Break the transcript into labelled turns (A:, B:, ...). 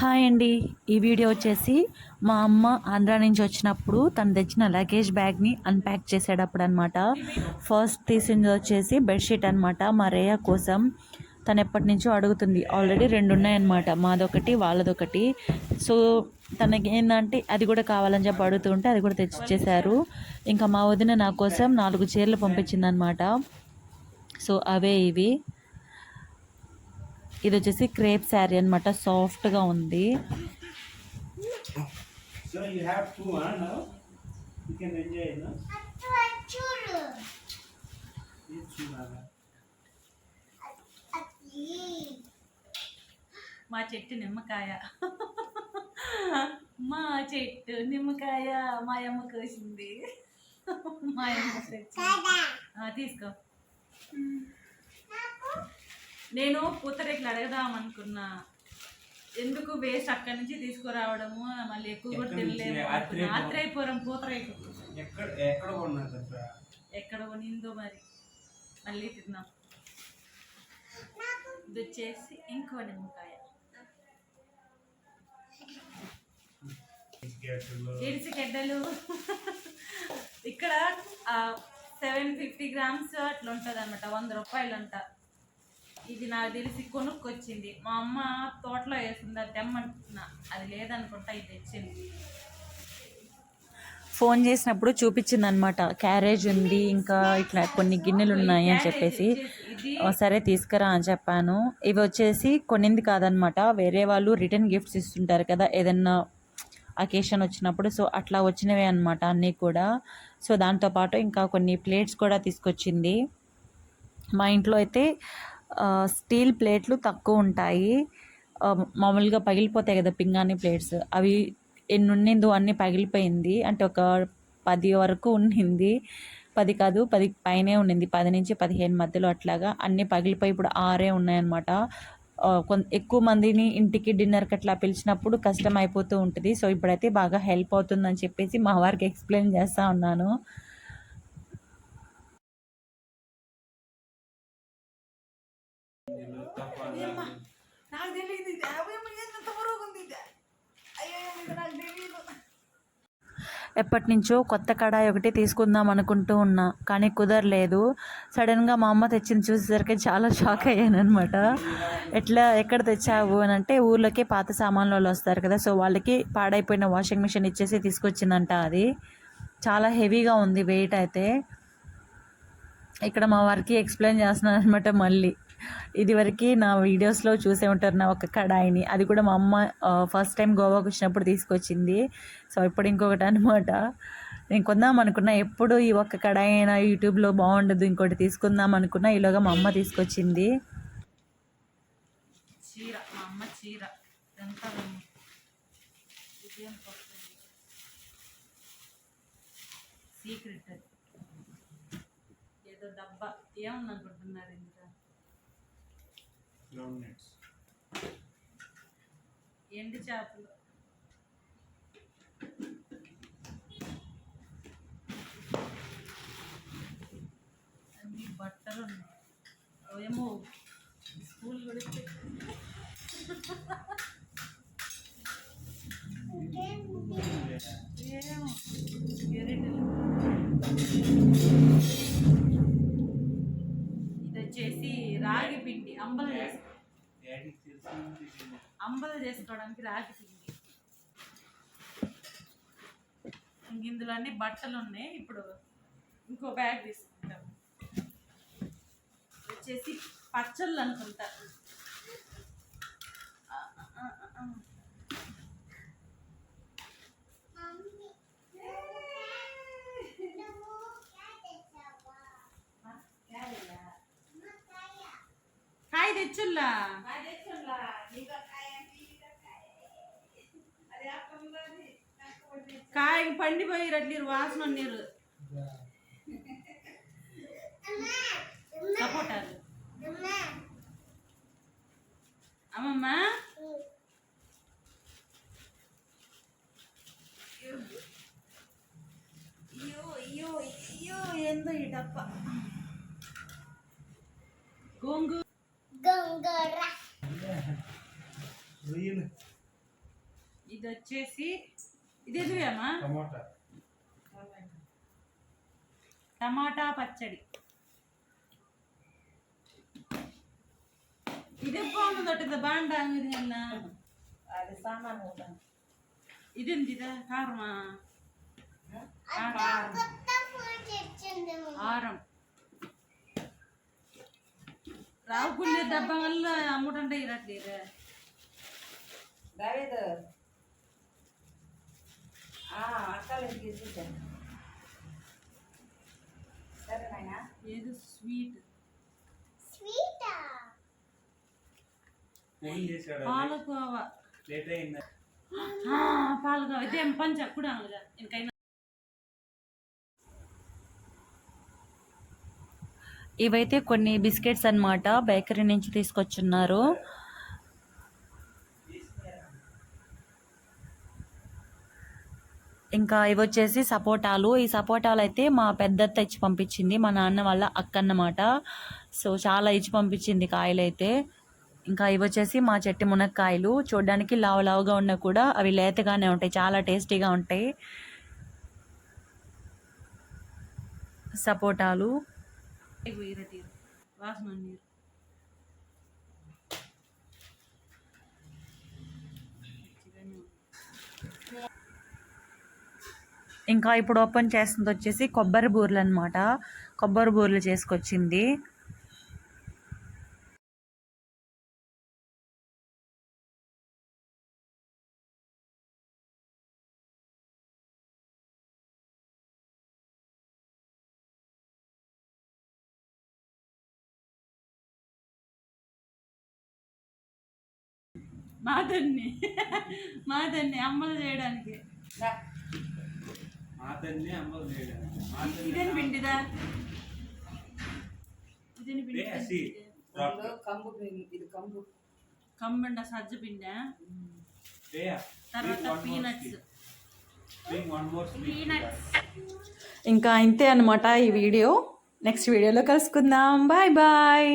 A: Hi అండి. ఈ video వచ్చేసి మా అమ్మ ఆంధ్రా నుంచి వచ్చినప్పుడు తను తెచ్చిన లగేజ్ బ్యాగ్ని అన్ప్యాక్ చేసేటప్పుడు అనమాట ఫస్ట్ తీసింది వచ్చేసి బెడ్షీట్ అనమాట మా రేయ కోసం తను ఎప్పటి నుంచో అడుగుతుంది. ఆల్రెడీ రెండు ఉన్నాయన్నమాట మాదొకటి వాళ్ళదొకటి. సో తనకి ఏంటంటే అది కూడా కావాలని చెప్పి అడుగుతుంటే అది కూడా తెచ్చిచ్చేశారు. ఇంకా మా వదిన నా కోసం నాలుగు చీరలు పంపించిందనమాట సో అవే ఇవి. ఇది వచ్చేసి క్రేప్ శారీ అనమాట సాఫ్ట్గా ఉంది. మా చెట్టు నిమ్మకాయ. మా చెట్టు నిమ్మకాయ మా అమ్మ కోసింది. మా అమ్మ తీసుకో. నేను పూతరేకులు అడగదాం అనుకున్నా. ఎందుకు వేస్ట్ అక్కడి నుంచి తీసుకురావడము? మళ్ళీ ఎక్కువ కూడా? తినలేము
B: ఆత్రేయపురం.
A: పూతరేకు.
B: ఎక్కడ
A: కొనిందో మరి? మళ్ళీ తిన్నాం ఇది వచ్చేసి ఇంకో నిమ్మకాయ.
B: బిస్కెట్లు.
A: ఇడిసి గడ్డలు. ఇక్కడ సెవెన్ ఫిఫ్టీ గ్రామ్స్ అట్లా ఉంటుంది అనమాట వంద రూపాయలు అంట ఇది నాకు తెలిసి కొనుక్కొచ్చింది. మా అమ్మ తోటలో వేసింది అది తెమ్మంటున్నా. అది లేదనుకుంటా ఇది తెచ్చింది. ఫోన్ చేసినప్పుడు చూపించింది అనమాట క్యారేజ్ ఉంది ఇంకా ఇట్లా కొన్ని గిన్నెలు ఉన్నాయి అని చెప్పేసి. ఇది "ఆ, సరే తీసుకురా అని చెప్పాను. ఇవి వచ్చేసి కొనింది కాదనమాట వేరే వాళ్ళు రిటర్న్ గిఫ్ట్స్ ఇస్తుంటారు కదా ఏదన్నా అకేషన్ వచ్చినప్పుడు. సో అట్లా వచ్చినవే అనమాట అన్నీ కూడా. సో దాంతోపాటు ఇంకా కొన్ని ప్లేట్స్ కూడా తీసుకొచ్చింది. మా ఇంట్లో అయితే స్టీల్ ప్లేట్లు తక్కువ ఉంటాయి. మామూలుగా పగిలిపోతాయి కదా పింగాణి ప్లేట్స్. అవి ఎన్ని ఉన్నిందో అన్నీ పగిలిపోయింది. అంటే ఒక పది వరకు ఉన్నింది. పది కాదు పది పైనే ఉండింది పది నుంచి పదిహేను మధ్యలో అట్లాగా అన్నీ పగిలిపోయి ఇప్పుడు ఆరే ఉన్నాయన్నమాట. కొంత ఎక్కువ మందిని ఇంటికి డిన్నర్కి అట్లా పిలిచినప్పుడు కష్టం అయిపోతూ ఉంటుంది. సో ఇప్పుడైతే బాగా హెల్ప్ అవుతుందని చెప్పేసి మా వారికి ఎక్స్ప్లెయిన్ చేస్తూ ఉన్నాను
B: ఇందులో తప్ప
A: నాకు తెలియదు ఇది అవేమో ఎంత బరువుగా ఉంది ఇది అయ్యో ఇది నాకు తెలియదు ఎప్పటి నుంచో కొత్త కడాయి ఒకటి తీసుకుందాం అనుకుంటూ ఉన్నా కానీ కుదరలేదు. సడన్గా మా అమ్మ తెచ్చింది చూసేసరికి చాలా షాక్ అయ్యాను అనమాట ఎట్లా ఎక్కడ తెచ్చావు అని అంటే ఊర్లోకి పాత సామాన్లు వాళ్ళు వస్తారు కదా సో వాళ్ళకి పాడైపోయిన వాషింగ్ మిషన్ ఇచ్చేసి తీసుకొచ్చిందంట అది. చాలా హెవీగా ఉంది వెయిట్ అయితే. ఇక్కడ మా వారికి ఎక్స్ప్లెయిన్ చేస్తున్నాను అనమాట మళ్ళీ. ఇదివరకు నా వీడియోస్లో చూసే ఉంటారు నా ఒక కడాయిని. అది కూడా మా అమ్మ ఫస్ట్ టైం గోవాకి వచ్చినప్పుడు తీసుకొచ్చింది. సో ఇప్పుడు ఇంకొకటి అనమాట నేను కొందాం అనుకున్నా ఎప్పుడు ఈ ఒక్క కడాయి అయినా యూట్యూబ్లో బాగుండదు ఇంకోటి తీసుకుందాం అనుకున్నా ఈలోగా మా అమ్మ తీసుకొచ్చింది. చీర మా అమ్మ చీర. సీక్రెట్ ఏదో డబ్బా. ఏమనుకుంటున్నారు ఇందులో?
B: గ్రౌండ్ నెట్స్
A: ఎండు చేపలు? అన్ని బట్టలు ఉన్నాయి ఏమో స్కూల్ కూడా అంబలు చేసుకోవడానికి రాగి పిండి. ఇంక ఇందులో అన్ని బట్టలు ఉన్నాయి. ఇప్పుడు ఇంకో బ్యాగ్ తీసుకుంటాం. వచ్చేసి పచ్చళ్ళు అనుకుంటా. తెచ్చుల్లా? కాయ పండిపోయి రట్లీరు వాసన నీరు సపోటాలు అమ్మమ్మ? అయ్యో అయ్యో అయ్యో ఏందో ఈ డబ్బా. గోంగూర.
B: రొయ్యలు
A: ఇది వచ్చేసి ఇది ఎదువేమా
B: టమోటా.
A: టమాటా పచ్చడి. ఇది బాగుంది ఒకటి బాగుండా ఇది అన్న
C: అది సామాను.
A: ఇది ఉంది ఇదా కారమా రావుకుళ్ళే దెబ్బ వల్ల అమ్ముతుంటే ఇరట్లేదు
C: దావీద్ ఆ, అక్కలు తీసేసాను సరే నాయనా
A: ఏదో స్వీట్
B: ఫోన్ చేశాడు
A: పాలకోవా
B: లేట్ అయింది
A: ఆ, పాలకోవా ఇదేం పంచ కూడా ఇంకైనా ఇవైతే కొన్ని బిస్కెట్స్ అన్నమాట బేకరీ నుంచి తీసుకొచ్చున్నారు. ఇంకా ఇవి వచ్చేసి సపోటాలు. ఈ సపోటాలు అయితే మా పెద్దత్త ఇచ్చి పంపించింది మా నాన్న వాళ్ళ అక్క అన్నమాట సో చాలా ఇచ్చి పంపించింది కాయలు అయితే ఇంకా ఇవి వచ్చేసి మా చెట్టు మునక్కాయలు. చూడడానికి లావు లావుగా ఉన్నా కూడా అవి లేతగానే ఉంటాయి చాలా టేస్టీగా ఉంటాయి. సపోటాలు. వాసన నీరు ఇంకా ఇప్పుడు ఓపెన్ చేస్తుంది వచ్చేసి కొబ్బరి బూరెలు అనమాట కొబ్బరి బూరెలు చేసుకొచ్చింది. మాదన్ని మాదన్ని అమ్మలు చేయడానికి.
B: మాతన్ని అమ్మలు చేయడం
A: ఇదేని పిండిదా? ఇదేని పిండి?
C: కంబు ఇది కంబు.
A: కంబండ సజ్జ పిండా? తర్వాత పీనట్స్.
B: One more
A: peanuts. ఇంకా ఇంతే అనమాట ఈ వీడియో. నెక్స్ట్ వీడియోలో కలుసుకుందాం. Bye bye.